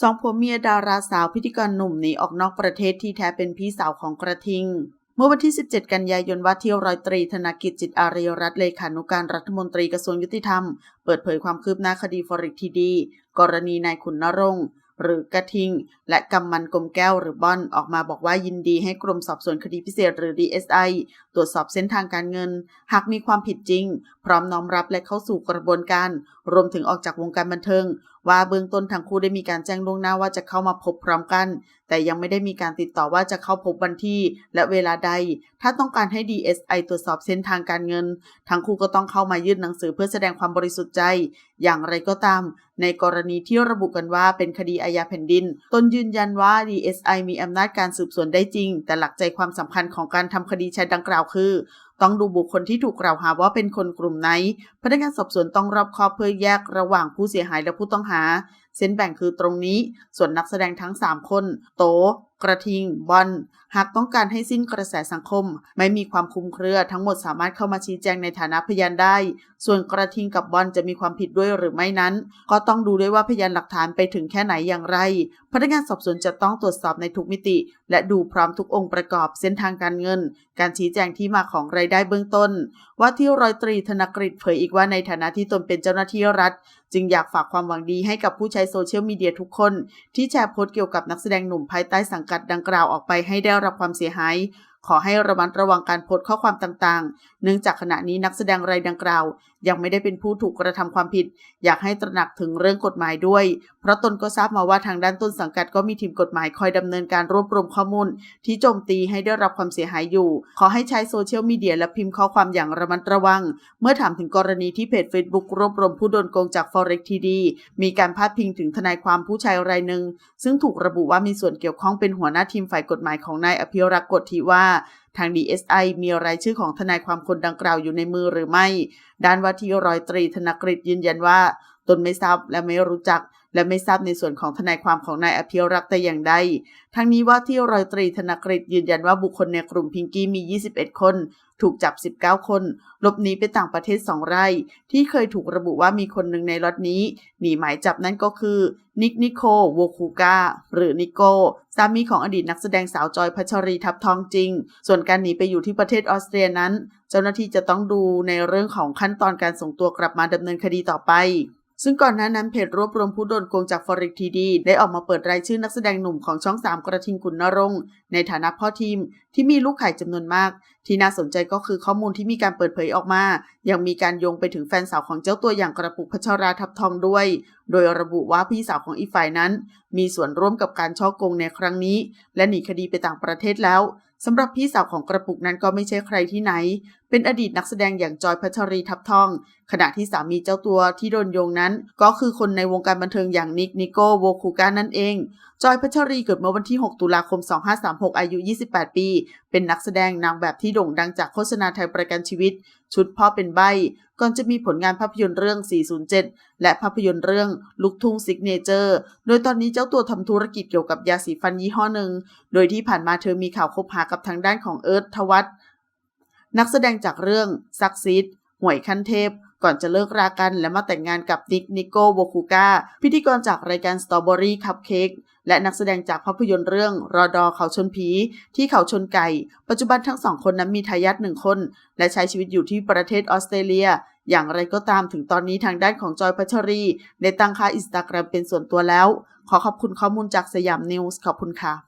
สองผัวเมียดาราสาวพิธีกรหนุ่มหนีออกนอกประเทศที่แท้เป็นพี่สาวของกระทิง เมื่อวันที่ 17 กันยายนว่าที่ร้อยตรีธนกิจจิตอารีรัตเลขานุการรัฐมนตรีกระทรวงยุติธรรม เปิดเผยความคืบหน้าคดีฟอริกทีดี กรณีนายขุนนรงค์หรือกระทิง และกำมันกลมแก้วหรือบอนออกมาบอกว่ายินดีให้กรมสอบสวนคดีพิเศษหรือ DSI ตรวจสอบเส้นทางการเงิน หากมีความผิดจริง พร้อมน้อมรับและเข้าสู่กระบวนการ รวมถึงออกจากวงการบันเทิง ว่าเบื้องต้นทั้งคู่ได้มีการแจ้งล่วงหน้าว่าจะเข้ามาพบพร้อมกัน แต่ยังไม่ได้มีการติดต่อว่าจะเข้าพบวันที่ และเวลาใด ถ้าต้องการให้ DSI ตรวจสอบเส้นทางการเงิน ทั้งคู่ก็ต้องเข้ามายื่นหนังสือเพื่อแสดงความบริสุทธิ์ใจ อย่างไรก็ตาม ในกรณีที่ระบุกันว่าเป็นคดีอาญาแผ่นดิน ตนยืนยันว่า DSI มีอำนาจการสืบสวนได้จริง แต่หลักใจความสำคัญของการทำคดีชายดังกล่าวคือ ต้องดูบุคคลที่ถูกกล่าวหาว่าเป็นคนกลุ่มไหน พนักงานสอบสวนต้องรอบคอบเพื่อแยกระหว่างผู้เสียหายและผู้ต้องหา เส้นแบ่งคือตรงนี้ ส่วนนักแสดงทั้ง 3 คน โต กระทิง บอล หากต้องการให้สิ้นกระแสสังคม ไม่มีความคุมเครือ ทั้งหมดสามารถเข้ามาชี้แจงในฐานะพยานได้ ส่วนกระทิงกับบอลจะมีความผิดด้วยหรือไม่นั้น ก็ต้องดูด้วยว่าพยานหลักฐานไปถึงแค่ไหนอย่างไร พนักงานสอบสวนจะต้องตรวจสอบในทุกมิติ และดูพร้อมทุกองค์ประกอบเส้นทางการเงิน การชี้แจงที่มาของรายได้เบื้องต้น ว่าที่ร้อยตรีธนกฤษเผยอีกว่าในฐานะที่ตนเป็นเจ้าหน้าที่รัฐจึงอยากฝากความหวังดีให้กับผู้ใช้โซเชียลมีเดียทุกคน ที่แชร์โพสต์เกี่ยวกับนักแสดงหนุ่มภายใต้สังกัดดังกล่าวออกไปให้ได้รับความเสียหาย ขอให้ระมัดระวังการโพสต์ข้อความต่างๆ เนื่องจากขณะนี้นักแสดงรายดังกล่าว ยังไม่ได้เป็นผู้ถูกกระทำความผิด อยากให้ตระหนักถึงเรื่องกฎหมายด้วย เพราะตนก็ทราบมาว่าทางด้านต้นสังกัดก็มีทีมกฎหมายคอยดำเนินการรวบรวมข้อมูล ที่โจมตีให้ได้รับความเสียหายอยู่ ขอให้ใช้โซเชียลมีเดียและพิมพ์ข้อความอย่างระมัดระวัง เมื่อถามถึงกรณีที่เพจ Facebook รวบรวมผู้โดนโกงจาก Forex TD มีการพาดพิงถึงทนายความผู้ชายรายหนึ่งซึ่งถูกระบุว่ามีส่วนเกี่ยวข้องเป็นหัวหน้าทีมฝ่ายกฎหมายของนายอภิรักษ์กฎทิว่าทาง DSI มีรายชื่อของทนายความคนดังกล่าวอยู่ในมือหรือไม่ ด้านว่าที่ร้อยตรีธนกฤษยืนยันว่า ตนไม่ทราบและไม่รู้จัก และไม่ทราบในส่วนของทนายความของนายอภิรักษ์แต่อย่างใด ทั้งนี้ว่าที่รอยตรีธนกฤษยืนยันว่าบุคคลในกลุ่มพิงกี้มี 21 คน ถูกจับ 19 คนหลบหนีไปต่างประเทศ2รายที่เคยถูกระบุว่ามีคนหนึ่งในล็อตนี้ หนีหมายจับนั่นก็คือ นิกนิโคโวคูกาหรือนิโกสามีของอดีตนักแสดงสาวจอยพัชรีทับทองจริง ส่วนการหนีไปอยู่ที่ประเทศออสเตรียนั้น เจ้าหน้าที่จะต้องดูในเรื่องของขั้นตอนการส่งตัวกลับมาดำเนินคดีต่อไป ซึ่งก่อนหน้านั้นเพจรวบรวมผู้โดนโกงจากฟอริกทีดีได้ออกมาเปิดรายชื่อนักแสดงหนุ่มของช่อง 3 กระทิงขุนนรงค์ในฐานะพ่อทีมที่มีลูกไข่จำนวนมาก ที่น่าสนใจก็คือข้อมูลที่มีการเปิดเผยออกมา ยังมีการโยงไปถึงแฟนสาวของเจ้าตัวอย่างกระปุกพัชราทับทองด้วย โดยระบุว่าพี่สาวของอีกฝ่ายนั้น มีส่วนร่วมกับการช่อโกงในครั้งนี้ และหนีคดีไปต่างประเทศแล้วสำหรับพี่สาวของกระปุกนั้นก็ไม่ใช่ใครที่ไหน เป็นอดีตนักแสดงอย่างจอยพัชรีทับทอง ขณะที่สามีเจ้าตัวที่โดนโยงนั้น ก็คือคนในวงการบันเทิงอย่างนิกนิโก้โวคูกานั่นเอง จอยพัชรีเกิดเมื่อวันที่ 6 ตุลาคม 2536 อายุ 28 ปี เป็นนักแสดงนางแบบที่โด่งดังจากโฆษณาไทยประกันชีวิต ชุดพ่อเป็นใบ ก่อนจะมีผลงานภาพยนตร์เรื่อง 407 และภาพยนตร์เรื่องลุกทุ่งซิกเนเจอร์ โดยตอนนี้เจ้าตัวทำธุรกิจเกี่ยวกับยาสีฟันยี่ห้อหนึ่ง โดยที่ผ่านมาเธอมีข่าวคบหากับทางด้านของเอิร์ธทวัตนักแสดงจากเรื่องซักซีดหวยขั้นเทพก่อนจะเลิกรากันและมาแต่งงานกับนิกนิโกโวคูกาพิธีกรจากรายการสตรอเบอรี่คัพเค้ก และนักแสดงจากภาพยนตร์เรื่องรอดอเขาชนผี ที่เขาชนไก่ ปัจจุบันทั้งสองคนนั้นมีทายาทหนึ่งคน และใช้ชีวิตอยู่ที่ประเทศออสเตรเลีย อย่างไรก็ตามถึงตอนนี้ทางด้านของจอยพัชรีได้ตั้งค่าอินสตาแกรมเป็นส่วนตัวแล้ว ขอขอบคุณข้อมูลจากสยามนิวส์ขอบคุณค่ะ